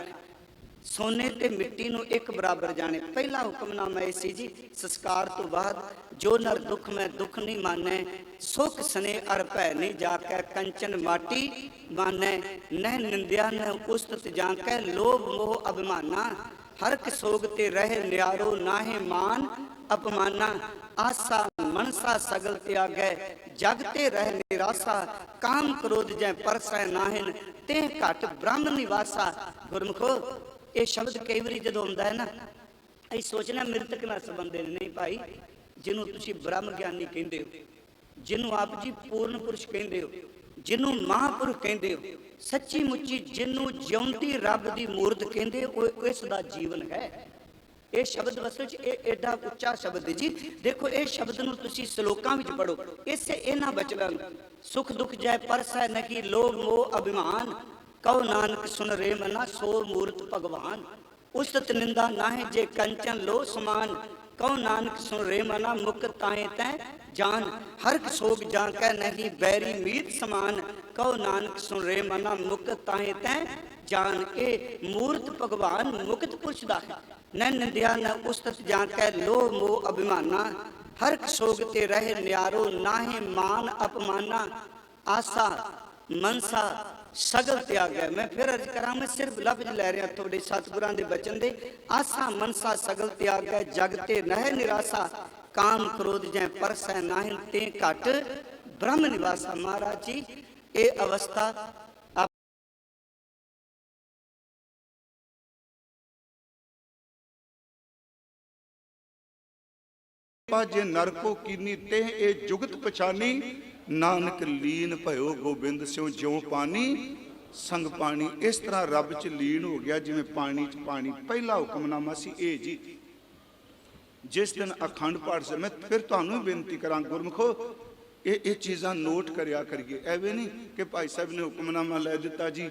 ਸੋਨੇ ਤੇ ਮਿੱਟੀ ਨੂੰ ਇੱਕ ਬਰਾਬਰ ਜਾਣੇ। ਪਹਿਲਾ ਹੁਕਮਨਾਮਾ ਇਹ ਸੀ ਜੀ, ਸੰਸਕਾਰ ਤੋਂ ਬਾਅਦ ਜੋ ਨਰ ਦੁੱਖ ਮੈਂ ਦੁੱਖ ਨਹੀਂ ਮਾਨੈ, ਸੁਖ ਸਨੇ ਅਰ ਭੈ ਨਹੀਂ ਜਾ ਕੇ, ਕੰਚਨ ਮਾਟੀ ਮਾਨੈ, ਨਹਿ ਨਿੰਦਿਆ ਨ ਉਸਤਤ ਜਾਂ ਕੈ, ਲੋਭ ਮੋਹ ਅਭਿਮਾਨਾ, ਹਰ ਕ ਸੋਗ ਤੇ ਰਹਿ ਨਿਆਰੋ ਨਾਹੇ ਮਾਨ ਅਪਮਾਨਾ, ਆਸਾ ਮਨਸਾ ਸਗਲ ਤਿਆਗੈ, ਜਗ ਤੇ ਰਹਿ ਨਿਰਾਸਾ, ਕਾਮ ਕ੍ਰੋਧ ਜੈ ਪਰਸੈ ਨਾਹਿਨ ਤੇ ਘਟ ਬ੍ਰਹਮ ਨਿਵਾਸਾ। ਗੁਰਮੁਖੋ ਇਹ ਸ਼ਬਦ ਕਈ ਵਾਰੀ ਜਦੋਂ ਆਉਂਦਾ ਹੈ ਨਾ, ਅਸੀਂ ਸੋਚਣਾ ਮ੍ਰਿਤਕ ਨਾਲ ਸੰਬੰਧਿਤ ਨਹੀਂ ਭਾਈ, ਜਿਹਨੂੰ ਤੁਸੀਂ ਬ੍ਰਹਮ ਗਿਆਨੀ ਕਹਿੰਦੇ ਹੋ, ਜਿਹਨੂੰ ਆਪ ਜੀ ਪੂਰਨ ਪੁਰਸ਼ ਕਹਿੰਦੇ ਹੋ, ਜਿਹਨੂੰ ਮਹਾਂਪੁਰਖ ਕਹਿੰਦੇ ਹੋ, ਸੱਚੀ ਮੁੱਚੀ ਜਿਹਨੂੰ ਜਿਉਂਦੀ ਰੱਬ ਦੀ ਮੂਰਤ ਕਹਿੰਦੇ, ਉਹ ਇਸ ਦਾ ਜੀਵਨ ਹੈ। ਇਹ ਸ਼ਬਦ ਵਸਲ ਚ ਇਹ ਐਡਾ ਉੱਚਾ ਸ਼ਬਦ ਹੈ ਜੀ। ਦੇਖੋ, ਇਹ ਸ਼ਬਦ ਨੂੰ ਤੁਸੀਂ ਸ਼ਲੋਕਾਂ ਵਿੱਚ ਪੜੋ ਇਸੇ ਇਹਨਾਂ ਬਚਨਾਂ ਨੂੰ, ਸੁਖ ਦੁਖ ਜੈ ਪਰਸੈ ਨਕੀ ਲੋਭ ਮੋਹ ਅਭਿਮਾਨ ਕਉ ਨਾਨਕ ਸੁਨ ਰੇ ਮਨਾ ਸੋ ਮੂਰਤ ਭਗਵਾਨ। ਉਸਤਤ ਨਿੰਦਾ ਨਾਹਿ ਜੇ ਕੰਚਨ ਲੋ ਸਮਾਨ। ਕਉ ਨਾਨਕ ਸੁਨ ਰੇ ਮਨਾ ਮੁਕ ਤਾਏ ਤੈ ਜਾਨ। ਹਰ ਸੋਗ ਜਾਂ ਕੈ ਨਹੀਂ ਬੈਰੀ ਮੀਤ ਸਮਾਨ। ਕਉ ਨਾਨਕ ਸੁਨ ਰੇ ਮਨਾ ਮੁਕ ਤਾਏ ਤੈ ਜਾਨ। ਇਹ ਮੂਰਤ ਭਗਵਾਨ ਮੁਕਤ ਪੁਰਸ਼ ਦਾ ਹੈ ਨ ਨਿੰਦਿਆ ਨ ਉਸਤਤ ਜਾਂ ਕੈ ਲੋਭ ਮੋਹ ਅਭਿਮਾਨਾ। ਹਰਕ ਸੋਗ ਤੇ ਰਹਿ ਨਿਆਰੋ ਨਾਹੇ ਮਾਨ ਅਪਮਾਨਾ। ਆਸਾ ਮਨਸਾ ਸਗਲ ਤਿਆਗ ਹੈ ਮੈਂ ਫਿਰ ਅਰਜ ਕਰਾਂ, ਮੈਂ ਸਿਰਫ ਲਫ਼ਜ਼ ਲੈ ਰਿਹਾ ਤੁਹਾਡੇ ਸਤਿਗੁਰਾਂ ਦੇ ਬਚਨ ਦੇ। ਆਸਾ ਮਨਸਾ ਸਗਲ ਤਿਆਗ ਜਗ ਤੇ ਨਹਿ ਨਿਰਾਸਾ, ਕਾਮ ਕ੍ਰੋਧ ਜੈ ਪਰਸੈ ਨਾਹਿ, ਤੇ ਘਟ ਬ੍ਰਹਮ ਨਿਵਾਸਾ ਮਹਾਰਾਜ ਜੀ। ਇਹ ਅਵਸਥਾ ਆਪ ਜੇ ਨਰਕੋ ਕੀਨੀ ਤੇ ਇਹ ਜੁਗਤ ਪਛਾਨੀ ਨਾਨਕ ਲੀਨ ਭਇਓ ਗੋਬਿੰਦ ਸਿਉ ਜਿਉ ਪਾਣੀ, ਸੰਗ ਪਾਣੀ। ਇਸ ਤਰ੍ਹਾਂ ਰੱਬ ਚ ਲੀਨ ਹੋ ਗਿਆ, ਜਿਵੇਂ ਪਾਣੀ ਚ ਪਾਣੀ। ਪਹਿਲਾ ਹੁਕਮਨਾਮਾ ਸੀ ਇਹ ਜੀ, ਜਿਸ ਦਿਨ ਅਖੰਡ ਪਾਠ ਸੇ ਮੈਂ ਫਿਰ ਤੁਹਾਨੂੰ ਬੇਨਤੀ ਕਰਾਂ, ਗੁਰਮਖੋ, ਇਹ ਇਹ ਚੀਜ਼ਾਂ ਨੋਟ ਕਰਿਆ ਕਰੀਏ। ਐਵੇਂ ਨਹੀਂ ਕਿ ਭਾਈ ਸਾਹਿਬ ਨੇ ਹੁਕਮਨਾਮਾ ਲੈ ਦਿੱਤਾ ਜੀ।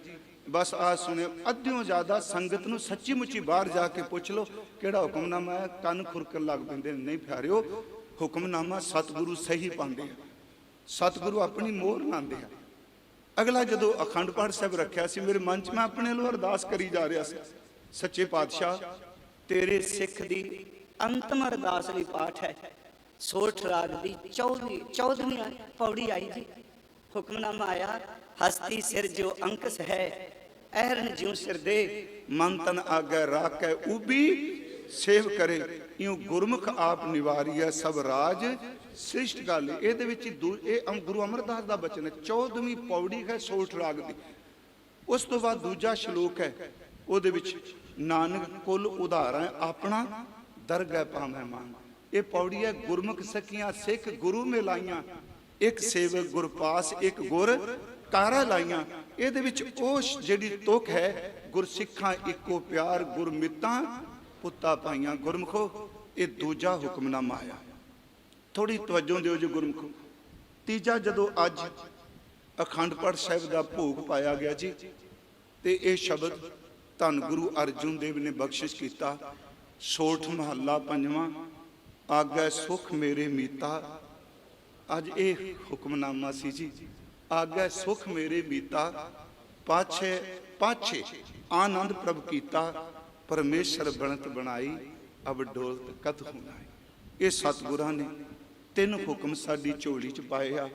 ਬਸ ਆ ਸੁਣਿਓ, ਅੱਧਿਓਂ ਜ਼ਿਆਦਾ ਸੰਗਤ ਨੂੰ ਸੱਚੀ ਮੁੱਚੀ ਬਾਹਰ ਜਾ ਕੇ ਪੁੱਛ ਲਓ, ਕਿਹੜਾ ਹੁਕਮਨਾਮਾ ਹੈ? ਕੰਨ ਖੁਰਕਣ ਲੱਗ ਪੈਂਦੇ ਨਹੀਂ ਪਿਆਰਿਓ, ਹੁਕਮਨਾਮਾ ਸਤਿਗੁਰੂ ਸਹੀ ਪਾਉਂਦੇ ਆ। ਸਤਿਗੁਰੂ ਆਪਣੀ ਮੋਹਰ ਲਾਉਂਦੇ ਆ। ਅਗਲਾ ਜਦੋਂ ਅਖੰਡ ਪਾਠ ਸਾਹਿਬ ਰੱਖਿਆ ਸੀ, ਮੇਰੇ ਮਨ 'ਚ ਮੈਂ ਆਪਣੇ ਵੱਲੋਂ ਅਰਦਾਸ ਕਰੀ ਜਾ ਰਿਹਾ ਸੀ। ਸੱਚੇ ਪਾਤਸ਼ਾਹ, ਤੇਰੇ ਸਿੱਖ ਦੀ ਅੰਤਮ ਅਰਦਾਸ ਲਈ ਪਾਠ ਹੈ। ਸੋਠ ਰਾਗ ਦੀ 14 14ਵੀਂ ਪੌੜੀ ਆਈ ਜੀ। ਹੁਕਮਨਾਮਾ ਆਇਆ, ਹਸਤੀ ਸਿਰ ਜੋ ਅੰਕਸ ਹੈ ਅਹਰਨ ਜਿਉ ਸਿਰ ਦੇ, ਮਨ ਤਨ ਆਗੇ ਰਾਖੈ ਉਬੀ ਸੇਵ ਕਰੇ, ਇਉ ਗੁਰਮੁਖ ਆਪ ਨਿਵਾਰੀਐ ਸਭ ਰਾਜ। ਸ੍ਰਿਸ਼ਟ ਗੱਲ ਇਹਦੇ ਵਿੱਚ ਦੂ- ਇਹ ਗੁਰੂ ਅਮਰਦਾਸ ਦਾ ਬਚਨ ਹੈ 14ਵੀਂ ਪੌੜੀ ਹੈ ਸੋਠ ਰਾਗ ਦੀ। ਉਸ ਤੋਂ ਬਾਅਦ ਦੂਜਾ ਸ਼ਲੋਕ ਹੈ, ਉਹਦੇ ਵਿੱਚ ਨਾਨਕ ਕੁੱਲ ਉਧਾਰਾਂ ਆਪਣਾ ਦਰਗਹਿ ਪਾਵੇਂ ਮਾਨ ਇਹ ਪੌੜੀ ਹੈ ਗੁਰਮੁਖ ਸਖੀਆਂ ਸਿੱਖ ਗੁਰੂ ਮਿਲਾਈਆਂ ਇੱਕ ਸੇਵਕ ਗੁਰਪਾਸ, ਇੱਕ ਗੁਰ ਕਾਰਾ ਲਾਈਆਂ। ਇਹਦੇ ਵਿੱਚ ਉਹ ਜਿਹੜੀ ਤੁਕ ਹੈ, ਗੁਰਸਿੱਖਾਂ ਇੱਕੋ ਪਿਆਰ, ਗੁਰਮਿੱਤਾਂ, ਪੁੱਤਾ ਪਾਈਆਂ ਗੁਰਮਖੋ, ਇਹ ਦੂਜਾ ਹੁਕਮਨਾਮਾ ਆਇਆ। ਥੋੜੀ ਤਵੱਜੋ ਦਿਓ ਜੀ ਗੁਰਮਖੋ। ਤੀਜਾ, ਜਦੋਂ ਅੱਜ ਅਖੰਡ ਪਾਠ ਸਾਹਿਬ ਦਾ ਭੋਗ ਪਾਇਆ ਗਿਆ ਜੀ, ਤੇ ਇਹ ਸ਼ਬਦ ਧੰਨ ਗੁਰੂ ਅਰਜੁਨ ਦੇਵ ਨੇ ਬਖਸ਼ਿਸ਼ ਕੀਤਾ। ਸੋਠ ਮਹੱਲਾ ਪੰਜਵਾਂ, ਆਗੈ ਸੁਖ ਮੇਰੇ ਮੀਤਾ। ਅੱਜ ਇਹ ਹੁਕਮਨਾਮਾ ਸੀ ਜੀ, ਆਗੈ ਸੁਖ ਮੇਰੇ ਮੀਤਾ। ਪਾਛੇ ਪਾਛੇ ਆਨੰਦ ਪ੍ਰਭ ਕੀਤਾ, ਪਰਮੇਸ਼ਰ ਬਣਤ ਬਣਾਈ, ਅਬ ਡੋਲਤ ਕਤ ਹੁਨਾਈ। ਇਹ ਸਤਿਗੁਰਾਂ ਨੇ ਤਿੰਨ ਹੁਕਮ ਸਾਡੀ ਝੋਲੀ ਚ ਪਾਏ ਆ।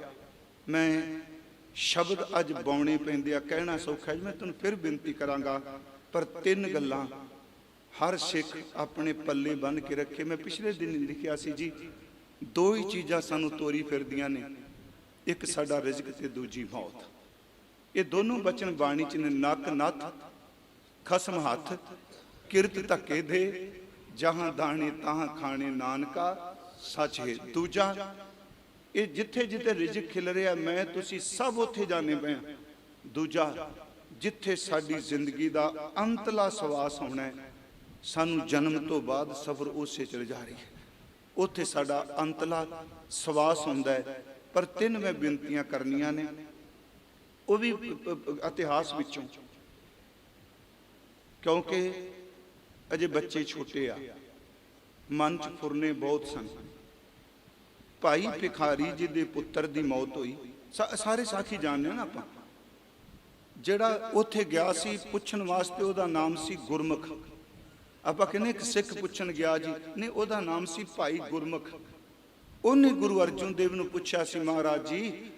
ਮੈਂ ਸ਼ਬਦ ਅੱਜ ਬਾਉਣੇ ਪੈਂਦੇ ਆ, ਕਹਿਣਾ ਸੌਖਾ ਜੀ ਮੈਂ ਤੁਹਾਨੂੰ ਫਿਰ ਬੇਨਤੀ ਕਰਾਂਗਾ, ਪਰ ਤਿੰਨ ਗੱਲਾਂ ਹਰ ਸਿੱਖ ਆਪਣੇ ਪੱਲੇ ਬੰਨ ਕੇ ਰੱਖੇ। ਮੈਂ ਪਿਛਲੇ ਦਿਨ ਲਿਖਿਆ ਸੀ ਜੀ, ਦੋ ਹੀ ਚੀਜ਼ਾਂ ਸਾਨੂੰ ਤੋਰੀ ਫਿਰਦੀਆਂ ਨੇ, ਇੱਕ ਸਾਡਾ ਰਿਜ਼ਕ ਤੇ ਦੂਜੀ ਮੌਤ। ਇਹ ਦੋਨੋਂ ਬਚਨ ਬਾਣੀ ਚ ਨੇ, ਨੱਕ ਨੱਥ, ਖਸਮ ਹੱਥ, ਕਿਰਤ ਧੱਕੇ ਦੇ, ਜਹਾਂ ਦਾਣੇ ਤਾਹਾਂ ਖਾਣੇ ਨਾਨਕਾ। ਸੱਚ ਹੈ। ਦੂਜਾ, ਇਹ ਜਿੱਥੇ ਜਿੱਥੇ ਰਿਜ਼ਕ ਖਿਲ ਰਿਹਾ, ਮੈਂ ਤੁਸੀਂ ਸਭ ਉੱਥੇ ਜਾਣੇ ਪਏ ਹਾਂ। ਦੂਜਾ, ਜਿੱਥੇ ਸਾਡੀ ਜ਼ਿੰਦਗੀ ਦਾ ਅੰਤਲਾ ਸਵਾਸ ਹੋਣਾ ਹੈ, ਸਾਨੂੰ ਜਨਮ ਤੋਂ ਬਾਅਦ ਸਫਰ ਉਸੇ ਚਲ ਜਾ ਰਹੀ ਹੈ। ਉੱਥੇ ਸਾਡਾ ਅੰਤਲਾ ਸਵਾਸ ਹੁੰਦਾ ਹੈ, ਪਰ ਤਿੰਨ ਮੈਂ ਬੇਨਤੀਆਂ ਕਰਨੀਆਂ ਨੇ। ਉਹ ਵੀ ਇਤਿਹਾਸ ਵਿੱਚੋਂ। ਕਿਉਂਕਿ ਅਜੇ ਬੱਚੇ ਛੋਟੇ ਆ, ਮਨ ਚ ਫੁਰਨੇ ਬਹੁਤ ਸਨ। ਭਾਈ ਭਿਖਾਰੀ ਜੀ ਦੇ ਪੁੱਤਰ ਦੀ ਮੌਤ ਹੋਈ। ਸਾਰੇ ਸਾਥੀ ਜਾਣਦੇ ਹੋ ਨਾ ਆਪਾਂ? ਜਿਹੜਾ ਉੱਥੇ ਗਿਆ ਸੀ, ਪੁੱਛਣ ਵਾਸਤੇ ਉਹਦਾ ਨਾਮ ਸੀ ਗੁਰਮੁਖ। ਆਪਾਂ ਕਹਿੰਦੇ ਇੱਕ ਸਿੱਖ ਪੁੱਛਣ ਗਿਆ ਜੀ, ਨਹੀਂ ਉਹਦਾ ਨਾਮ ਸੀ ਭਾਈ ਗੁਰਮੁਖ। ਉਹਨੇ ਗੁਰੂ ਅਰਜਨ ਦੇਵ ਨੂੰ ਪੁੱਛਿਆ ਸੀ, ਮਹਾਰਾਜ ਜੀ,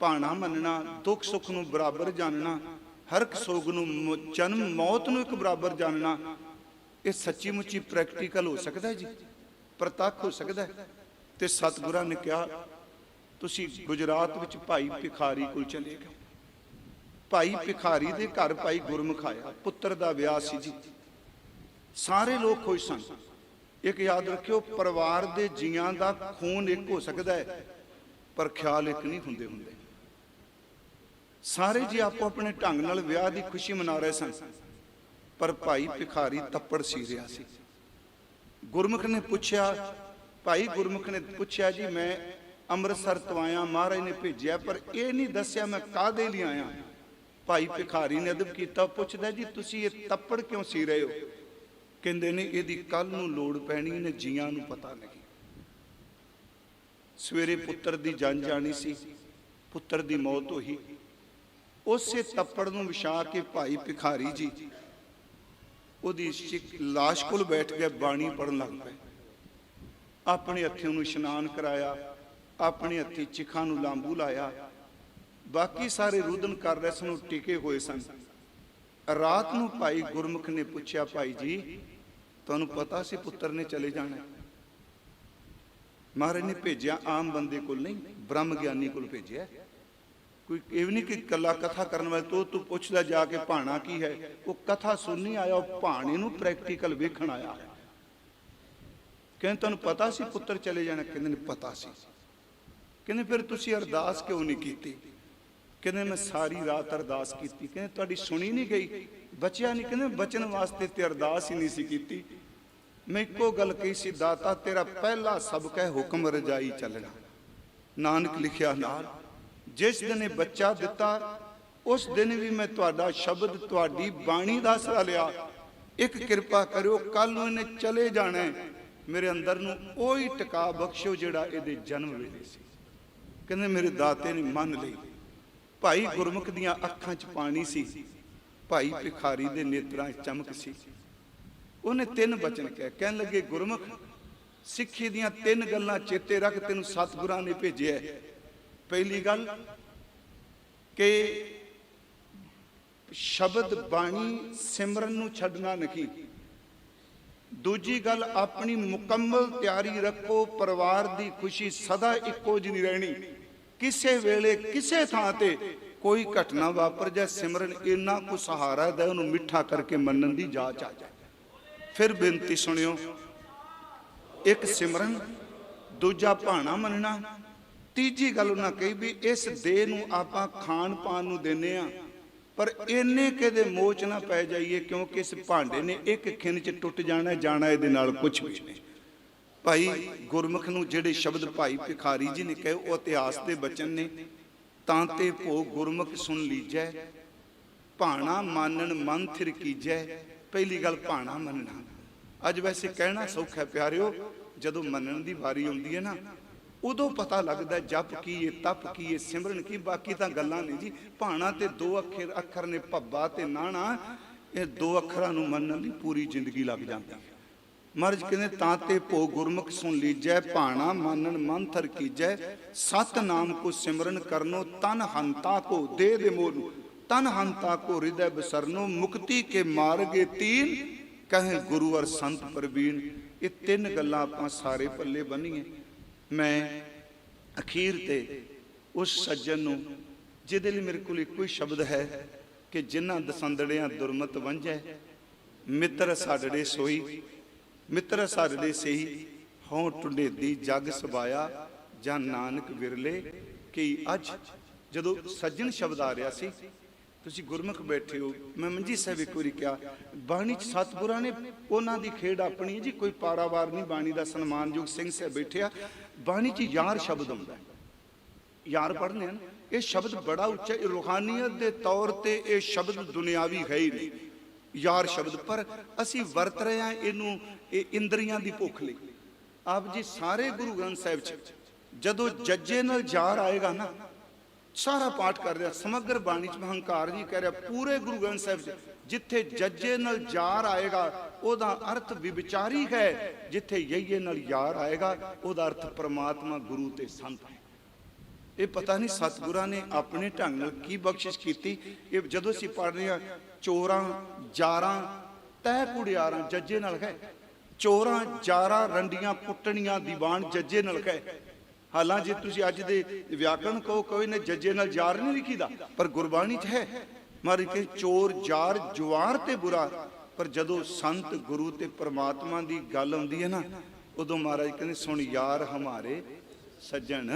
ਭਾਣਾ ਮੰਨਣਾ, ਦੁੱਖ ਸੁੱਖ ਨੂੰ ਬਰਾਬਰ ਜਾਣਨਾ, ਹਰ ਸੋਗ ਨੂੰ ਜਨਮ ਮੌਤ ਨੂੰ ਇੱਕ ਬਰਾਬਰ ਜਾਣਨਾ, ਇਹ ਸੱਚੀ ਮੁੱਚੀ ਪ੍ਰੈਕਟੀਕਲ ਹੋ ਸਕਦਾ ਹੈ ਜੀ? ਪ੍ਰਤੱਖ ਹੋ ਸਕਦਾ ਹੈ? ਤੇ ਸਤਿਗੁਰਾਂ ਨੇ ਕਿਹਾ, ਤੁਸੀਂ ਗੁਜਰਾਤ ਵਿੱਚ ਭਾਈ ਭਿਖਾਰੀ ਕੋਲ ਚਲੇ ਗਏ ਭਾਈ ਭਿਖਾਰੀ ਦੇ ਘਰ ਭਾਈ ਗੁਰਮੁਖ ਆਇਆ, ਪੁੱਤਰ ਦਾ ਵਿਆਹ ਸੀ ਜੀ। ਸਾਰੇ ਲੋਕ ਖੁਸ਼ ਸਨ। ਇੱਕ ਯਾਦ ਰੱਖਿਓ, ਪਰਿਵਾਰ ਦੇ ਜੀਆਂ ਦਾ ਖੂਨ ਇੱਕ ਹੋ ਸਕਦਾ ਹੈ, ਪਰ ਖਿਆਲ ਇੱਕ ਨਹੀਂ ਹੁੰਦੇ ਹੁੰਦੇ। ਸਾਰੇ ਜੀ ਆਪੋ ਆਪਣੇ ਢੰਗ ਨਾਲ ਵਿਆਹ ਦੀ ਖੁਸ਼ੀ ਮਨਾ ਰਹੇ ਸਨ, ਪਰ ਭਾਈ ਭਿਖਾਰੀ ਤੱਪੜ ਸੀ ਰਿਹਾ ਸੀ। ਗੁਰਮੁਖ ਨੇ ਪੁੱਛਿਆ ਭਾਈ ਗੁਰਮੁਖ ਨੇ ਪੁੱਛਿਆ ਜੀ, ਮੈਂ ਅੰਮ੍ਰਿਤਸਰ ਤੋਂ ਆਇਆ, ਮਹਾਰਾਜ ਨੇ ਭੇਜਿਆ, ਪਰ ਇਹ ਨਹੀਂ ਦੱਸਿਆ ਮੈਂ ਕਾਹਦੇ ਲਈ ਆਇਆ। ਭਾਈ ਭਿਖਾਰੀ ਨੇ ਅਦਬ ਕੀਤਾ ਪੁੱਛਦਾ ਜੀ, ਤੁਸੀਂ ਇਹ ਤੱਪੜ ਕਿਉਂ ਸੀ ਰਹੇ ਹੋ? ਕਹਿੰਦੇ ਨੇ, ਇਹਦੀ ਕੱਲ ਨੂੰ ਲੋੜ ਪੈਣੀ ਨੇ ਜੀਆਂ ਨੂੰ ਪਤਾ ਨਹੀਂ। ਸਵੇਰੇ ਪੁੱਤਰ ਦੀ ਜਨ ਜਾਣੀ ਸੀ, ਪੁੱਤਰ ਦੀ ਮੌਤ ਹੋਈ। ਉਸੇ ਤੱਪੜ ਨੂੰ ਵਿਛਾ ਕੇ ਭਾਈ ਭਿਖਾਰੀ ਜੀ, ਉਹਦੀ ਲਾਸ਼ ਕੋਲ ਬੈਠ ਕੇ ਬਾਣੀ ਪੜਨ ਲੱਗ ਪਏ। ਆਪਣੇ ਹੱਥੀਂ ਨੂੰ ਇਸ਼ਨਾਨ ਕਰਾਇਆ, ਆਪਣੇ ਹੱਥੀ ਚਿਖਾਂ ਨੂੰ ਲਾਂਬੂ ਲਾਇਆ। ਬਾਕੀ ਸਾਰੇ ਰੁਦਨ ਕਰ ਰਹੇ ਸਨ, ਉਹ ਟਿਕੇ ਹੋਏ ਸਨ। ਰਾਤ ਨੂੰ ਭਾਈ ਗੁਰਮੁਖ ਨੇ ਪੁੱਛਿਆ, ਭਾਈ ਜੀ, ਤੁਹਾਨੂੰ ਪਤਾ ਸੀ ਪੁੱਤਰ ਨੇ ਚਲੇ ਜਾਣਾ ਮਹਾਰਾਜ ਨੇ ਭੇਜਿਆ, ਆਮ ਬੰਦੇ ਕੋਲ ਨਹੀਂ, ਬ੍ਰਹਮ ਗਿਆਨੀ ਕੋਲ ਭੇਜਿਆ ਕੋਈ ਇਹ ਵੀ ਨਹੀਂ ਕਿ ਕੱਲਾ ਕਥਾ ਕਰਨ ਵਾਲੇ ਤੋਂ ਤੂੰ ਪੁੱਛਦਾ ਜਾ ਕੇ ਭਾਣਾ ਕੀ ਹੈ? ਉਹ ਕਥਾ ਸੁਣਨੀ ਆਇਆ, ਉਹ ਭਾਣੇ ਨੂੰ ਪ੍ਰੈਕਟੀਕਲ ਵੇਖਣ ਆਇਆ। ਕਹਿੰਦੇ ਤੁਹਾਨੂੰ ਪਤਾ ਸੀ ਪੁੱਤਰ ਚਲੇ ਜਾਣਾ? ਕਹਿੰਦੇ ਨੇ ਪਤਾ ਸੀ। ਕਹਿੰਦੇ ਫਿਰ ਤੁਸੀਂ ਅਰਦਾਸ ਕਿਉਂ ਨਹੀਂ ਕੀਤੀ? ਕਹਿੰਦੇ ਮੈਂ ਸਾਰੀ ਰਾਤ ਅਰਦਾਸ ਕੀਤੀ। ਕਹਿੰਦੇ ਤੁਹਾਡੀ ਸੁਣੀ ਨਹੀਂ ਗਈ? ਬਚਿਆ ਨਹੀਂ? ਕਹਿੰਦੇ ਬਚਨ ਵਾਸਤੇ ਤੇ ਅਰਦਾਸ ਹੀ ਨਹੀਂ ਸੀ ਕੀਤੀ। ਮੈਂ ਇੱਕੋ ਗੱਲ ਕਹੀ ਸੀ, ਦਾਤਾ, ਤੇਰਾ ਪਹਿਲਾ ਸਬਕ ਹੈ ਹੁਕਮ ਰਜਾਈ ਚੱਲਣਾ। ਨਾਨਕ ਲਿਖਿਆ ਨਾਲ, ਜਿਸ ਦਿਨ ਇਹ ਬੱਚਾ ਦਿੱਤਾ, ਉਸ ਦਿਨ ਵੀ ਮੈਂ ਤੁਹਾਡਾ ਸ਼ਬਦ, ਤੁਹਾਡੀ ਬਾਣੀ ਦਾ ਸਹਾਰਾ ਲਿਆ। ਇੱਕ ਕਿਰਪਾ ਕਰਿਓ ਕੱਲ ਨੂੰ ਇਹਨੇ ਚਲੇ ਜਾਣਾ ਮੇਰੇ ਅੰਦਰ ਨੂੰ ਉਹੀ ਟਿਕਾ ਬਖਸ਼ੋ ਜਿਹੜਾ ਇਹਦੇ ਜਨਮ ਵੇਲੇ ਸੀ। ਕਹਿੰਦੇ ਮੇਰੇ ਦਾਤੇ ਨੇ ਮੰਨ ਲਈ, ਭਾਈ ਗੁਰਮੁਖ ਦੀਆਂ ਅੱਖਾਂ 'ਚ ਪਾਣੀ ਸੀ, ਭਾਈ ਭਿਖਾਰੀ ਦੇ ਨੇਤਰਾਂ 'ਚ ਚਮਕ ਸੀ। ਉਹਨੇ ਤਿੰਨ ਬਚਨ ਕਹਿ, ਕਹਿਣ ਲੱਗੇ, ਗੁਰਮੁਖ, ਸਿੱਖੀ ਦੀਆਂ ਤਿੰਨ ਗੱਲਾਂ ਚੇਤੇ ਰੱਖ, ਤੈਨੂੰ ਸਤਿਗੁਰਾਂ ਨੇ ਭੇਜਿਆ ਪਹਿਲੀ ਗੱਲ ਕਿ ਸ਼ਬਦ ਬਾਣੀ ਸਿਮਰਨ ਨੂੰ ਛੱਡਣਾ ਨਹੀਂ। ਦੂਜੀ ਗੱਲ, ਆਪਣੀ ਮੁਕੰਮਲ ਤਿਆਰੀ ਰੱਖੋ, ਪਰਿਵਾਰ ਦੀ ਖੁਸ਼ੀ ਸਦਾ ਇੱਕੋ ਜਿਹੀ ਰਹਿਣੀ। ਕਿਸੇ ਵੇਲੇ, ਕਿਸੇ ਥਾਂ ਤੇ ਕੋਈ ਘਟਨਾ ਵਾਪਰ ਜਾਏ, ਸਿਮਰਨ ਇੰਨਾ ਕੁ ਸਹਾਰਾ ਦੇ ਉਹਨੂੰ ਮਿੱਠਾ ਕਰਕੇ ਮੰਨਣ ਦੀ ਜਾਚ ਆ ਜਾ ਫਿਰ ਬੇਨਤੀ ਸੁਣਿਓ, ਇੱਕ ਸਿਮਰਨ, ਦੂਜਾ ਭਾਣਾ ਮੰਨਣਾ, ਤੀਜੀ ਗੱਲ ਉਹਨਾਂ ਕਹੀ ਵੀ ਇਸ ਦੇਹ ਨੂੰ ਆਪਾਂ ਖਾਣ ਪਾਣ ਨੂੰ ਦਿੰਨੇ ਆ। ਪਰ ਇੰਨੇ ਕਿਤੇ ਮੋਚ ਨਾ ਪੈ ਜਾਈਏ, ਕਿਉਂਕਿ ਇਸ ਭਾਂਡੇ ਨੇ ਇੱਕ ਖਿੰਨ ਚ ਟੁੱਟ ਜਾਣਾ ਜਾਣਾ ਇਹਦੇ ਨਾਲ ਕੁਝ ਵੀ ਨਹੀਂ। ਭਾਈ, ਗੁਰਮੁਖ ਨੂੰ ਜਿਹੜੇ ਸ਼ਬਦ ਭਾਈ ਭਿਖਾਰੀ ਜੀ ਨੇ ਕਹੇ, ਉਹ ਇਤਿਹਾਸ ਦੇ ਬਚਨ ਨੇ। ਤਾਂ ਤੇ ਭੋ ਗੁਰਮੁਖ ਸੁਣ ਲੀਜੈ, ਭਾਣਾ ਮਾਨਣ ਮਨ ਥਿਰ ਕੀਜੈ। ਪਹਿਲੀ ਗੱਲ ਭਾਣਾ ਮੰਨਣਾ। ਅੱਜ ਵੈਸੇ ਕਹਿਣਾ ਸੌਖਾ ਹੈ ਪਿਆਰਿਓ, ਜਦੋਂ ਮੰਨਣ ਦੀ ਵਾਰੀ ਆਉਂਦੀ ਹੈ ਨਾ ਉਦੋਂ ਪਤਾ ਲੱਗਦਾ ਜਪ ਕੀ ਏ, ਤਪ ਕੀ ਏ, ਸਿਮਰਨ ਕੀ, ਬਾਕੀ ਤਾਂ ਗੱਲਾਂ ਨਹੀਂ ਜੀ। ਭਾਣਾ ਤੇ ਦੋ ਅੱਖਰ ਅੱਖਰ ਨੇ ਭੱਬਾ ਤੇ ਨਾਣਾ, ਇਹ ਦੋ ਅੱਖਰਾਂ ਨੂੰ ਮੰਨਣ ਲਈ ਪੂਰੀ ਜ਼ਿੰਦਗੀ ਲੱਗ ਜਾਂਦੀ ਹੈ। ਮਰਜ ਕਹਿੰਦੇ, ਤਾਂ ਤੇ ਭੋ ਗੁਰਮੁਖ ਸੁਣ ਲੀਜੈ, ਭਾਣਾ ਮਾਨਣ ਮਨ ਥਰ ਕੀਜੈ ਸਤ ਨਾਮ ਕੋ ਸਿਮਰਨ ਕਰਨੋ, ਤਨ ਹੰਤਾ ਕੋ ਦੇ ਦੇ ਮੋਹ ਨੂੰ, ਤਨ ਹੰਤਾ ਕੋ ਹਿਰਦੈ ਬਸਰਨੋ, ਮੁਕਤੀ ਕੇ ਮਾਰਗੇ ਤੀਨ ਕਹੇ ਗੁਰੂ ਅਰ ਸੰਤ ਪ੍ਰਵੀਨ। ਇਹ ਤਿੰਨ ਗੱਲਾਂ ਆਪਾਂ ਸਾਰੇ ਪੱਲੇ ਬੰਨੀਏ ਮੈਂ ਅਖੀਰ ਤੇ ਉਸ ਸੱਜਣ ਨੂੰ, ਜਿਹਦੇ ਲਈ ਮੇਰੇ ਕੋਲ ਇੱਕੋ ਹੀ ਸ਼ਬਦ ਹੈ ਕਿ ਜਿਨ੍ਹਾਂ ਦਸੰਦੜਿਆਂ ਦੁਰਮਤ ਵੰਝੈ, ਮਿੱਤਰ ਸਾਡੜੇ ਸੋਈ, ਮਿੱਤਰ ਸਾਡੜੇ ਸਹੀ ਹਉ ਟੁੰਡੇਦੀ ਜਗ ਸਬਾਇਆ, ਜਾਂ ਨਾਨਕ ਵਿਰਲੇ, ਕਿ ਅੱਜ ਜਦੋਂ ਸੱਜਣ ਸ਼ਬਦ ਆ ਰਿਹਾ ਸੀ, ਤੁਸੀਂ ਗੁਰਮੁਖ ਬੈਠੇ ਹੋ, ਮੈਂ ਮੰਜੀ ਸਾਹਿਬ ਇੱਕ ਵਾਰੀ ਕਿਹਾ, ਬਾਣੀ ਚ ਸਤਿਗੁਰਾਂ ਨੇ ਉਹਨਾਂ ਦੀ ਖੇਡ ਆਪਣੀ ਜੀ, ਕੋਈ ਪਾਰਾਵਾਰ ਨਹੀਂ, ਬਾਣੀ ਦਾ ਸਨਮਾਨਯੋਗ ਸਿੰਘ ਸਾਹਿਬ ਬੈਠਿਆ ਬਾਣੀ ਚ ਯਾਰ ਸ਼ਬਦ ਆਉਂਦਾ ਯਾਰ ਪੜ੍ਹਨੇ ਹਨ ਇਹ ਸ਼ਬਦ ਬੜਾ ਉੱਚਾ ਰੂਹਾਨੀਅਤ ਦੇ ਤੌਰ ਤੇ ਇਹ ਸ਼ਬਦ ਦੁਨਿਆਵੀ ਹੈ ਹੀ ਨਹੀਂ। ਯਾਰ ਸ਼ਬਦ, ਪਰ ਅਸੀਂ ਵਰਤ ਰਹੇ ਹਾਂ ਇਹਨੂੰ, ਇਹ ਇੰਦਰੀਆਂ ਦੀ ਭੁੱਖ ਲਈ। ਆਪ ਜੀ ਸਾਰੇ ਗੁਰੂ ਗ੍ਰੰਥ ਸਾਹਿਬ ਚ, ਜਦੋਂ ਜੱਜੇ ਨਾਲ ਯਾਰ ਆਏਗਾ ਨਾ, ਸਾਰਾ ਪਾਠ ਕਰ ਰਿਹਾ, ਸਮਗਰ ਬਾਣੀ ਚ ਹੰਕਾਰ ਜੀ ਕਹਿ ਰਿਹਾ, ਪੂਰੇ ਗੁਰੂ ਗ੍ਰੰਥ ਸਾਹਿਬ ਚ ਜਿੱਥੇ ਜੱਜੇ ਨਾਲ ਯਾਰ ਆਏਗਾ, ਉਹਦਾ ਅਰਥ ਵਿਚਾਰੀ ਹੈ। ਜਿੱਥੇ ਯਈਏ ਨਾਲ ਯਾਰ ਆਏਗਾ, ਉਹਦਾ ਅਰਥ ਪ੍ਰਮਾਤਮਾ, ਗੁਰੂ ਤੇ ਸੰਤ ਹੈ। ਇਹ ਪਤਾ ਨਹੀਂ ਸਤਿਗੁਰਾਂ ਨੇ ਆਪਣੇ ਢੰਗ ਨਾਲ ਕੀ ਬਖਸ਼ਿਸ਼ ਕੀਤੀ। ਇਹ ਜਦੋਂ ਅਸੀਂ ਪੜ੍ਹਦੇ ਹਾਂ, ਚੋਰਾਂ ਜਾਰਾਂ ਤੈ ਕੁੜਿਆਰਾਂ ਜੱਜੇ ਨਾਲ ਹੈ। ਚੋਰਾਂ ਜਾਰਾਂ ਰੰਡੀਆਂ ਕੁੱਟਣੀਆਂ ਦੀਵਾਨ ਜੱਜੇ ਨਾਲ ਗਏ ਹਾਲਾਂ ਜੇ ਤੁਸੀਂ ਅੱਜ ਦੇ ਵਿਆਕਰਣ ਕਹੋ, ਕੋਈ ਨੇ ਜੱਜੇ ਨਾਲ ਯਾਰ ਨਹੀਂ ਲਿਖੀਦਾ, ਪਰ ਗੁਰਬਾਣੀ 'ਚ ਹੈ। ਮਾਰੇ ਕਿ ਚੋਰ ਜਾਰ ਜਵਾਰ ਤੇ ਬੁਰਾ, ਪਰ ਜਦੋਂ ਸੰਤ ਗੁਰੂ ਤੇ ਪ੍ਰਮਾਤਮਾ ਦੀ ਗੱਲ ਆਉਂਦੀ ਹੈ ਨਾ, ਉਦੋਂ ਮਹਾਰਾਜ ਕਹਿੰਦੇ, ਸੁਣ ਯਾਰ ਹਮਾਰੇ ਸੱਜਣ,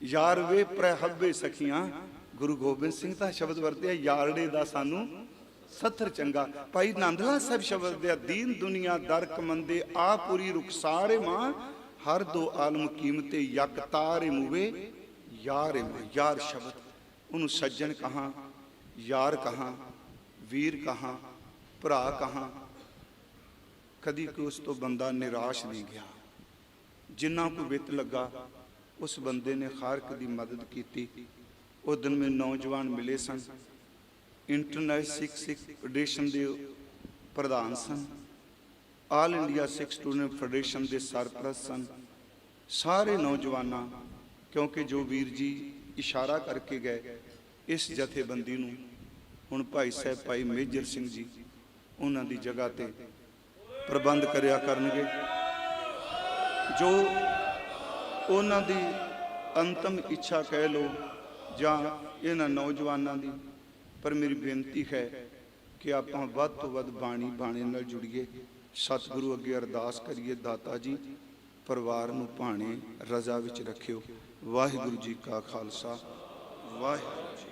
ਯਾਰ ਵੇ ਪ੍ਰਹੱਬੇ ਸਖੀਆਂ, ਗੁਰੂ ਗੋਬਿੰਦ ਸਿੰਘ ਦਾ ਸ਼ਬਦ ਵਰਤਿਆ, ਯਾਰੜੇ ਦਾ ਸਾਨੂੰ ਸੱਥਰ ਚੰਗਾ। ਭਾਈ ਨੰਦਲਾ ਸਾਹਿਬ ਸ਼ਬਦ ਦੇ ਦੀਨ ਦੁਨੀਆ ਦਰ ਕਮੰਦੇ, ਆ ਪੂਰੀ ਰੁਖਸਾਰੇ ਮਾਂ, ਹਰ ਦੋ ਆਲਮ ਕੀਮਤੇ, ਯਕ ਤਾਰੇ ਮੂਵੇ, ਯਾਰ ਯਾਰ ਸ਼ਬਦ, ਉਹਨੂੰ ਸੱਜਣ ਕਹਾ ਯਾਰ ਕਹਾ, ਵੀਰ ਕਹਾ, ਭਰਾ ਕਹਾ, ਕਦੀ ਕੋਈ ਉਸ ਤੋਂ ਬੰਦਾ ਨਿਰਾਸ਼ ਨਹੀਂ ਗਿਆ। ਜਿੰਨਾ ਕੋ ਵਿੱਤ ਲੱਗਾ, ਉਸ ਬੰਦੇ ਨੇ ਖਾਰਕ ਦੀ ਮਦਦ ਕੀਤੀ। ਉਹ ਦਿਨ ਮੈਂ ਨੌਜਵਾਨ ਮਿਲੇ ਸਨ। ਇੰਟਰਨੈਸ਼ਨਲ ਸਿੱਖ ਸਿੱਖ ਫੈਡਰੇਸ਼ਨ ਦੇ ਪ੍ਰਧਾਨ ਸਨ। All India Sikh student federation ਦੇ ਸਰਪ੍ਰਸਤ ਸਨ। ਸਾਰੇ ਨੌਜਵਾਨਾਂ, ਕਿਉਂਕਿ ਜੋ ਵੀਰ ਜੀ ਇਸ਼ਾਰਾ ਕਰਕੇ ਗਏ ਇਸ ਜਥੇਬੰਦੀ ਨੂੰ ਹੁਣ ਭਾਈ ਸਾਹਿਬ, ਭਾਈ ਮੇਜਰ ਸਿੰਘ ਜੀ ਉਹਨਾਂ ਦੀ ਜਗ੍ਹਾ ਤੇ ਪ੍ਰਬੰਧ ਕਰਿਆ ਕਰਨਗੇ। ਜੋ ਉਹਨਾਂ ਦੀ ਅੰਤਮ ਇੱਛਾ ਕਹਿ ਲੋ ਜਾਂ ਇਹਨਾਂ ਨੌਜਵਾਨਾਂ ਦੀ, ਪਰ ਮੇਰੀ ਬੇਨਤੀ ਹੈ ਕਿ ਆਪਾਂ ਵੱਧ ਤੋਂ ਵੱਧ ਬਾਣੀ ਬਾਣੇ ਨਾਲ ਜੁੜੀਏ। ਸਤਿਗੁਰੂ ਅੱਗੇ ਅਰਦਾਸ ਕਰੀਏ, ਦਾਤਾ ਜੀ, ਪਰਿਵਾਰ ਨੂੰ ਭਾਣੇ ਰਜ਼ਾ ਵਿੱਚ ਰੱਖਿਓ। ਵਾਹਿਗੁਰੂ ਜੀ ਕਾ ਖਾਲਸਾ, ਵਾਹਿਗੁਰੂ ਜੀ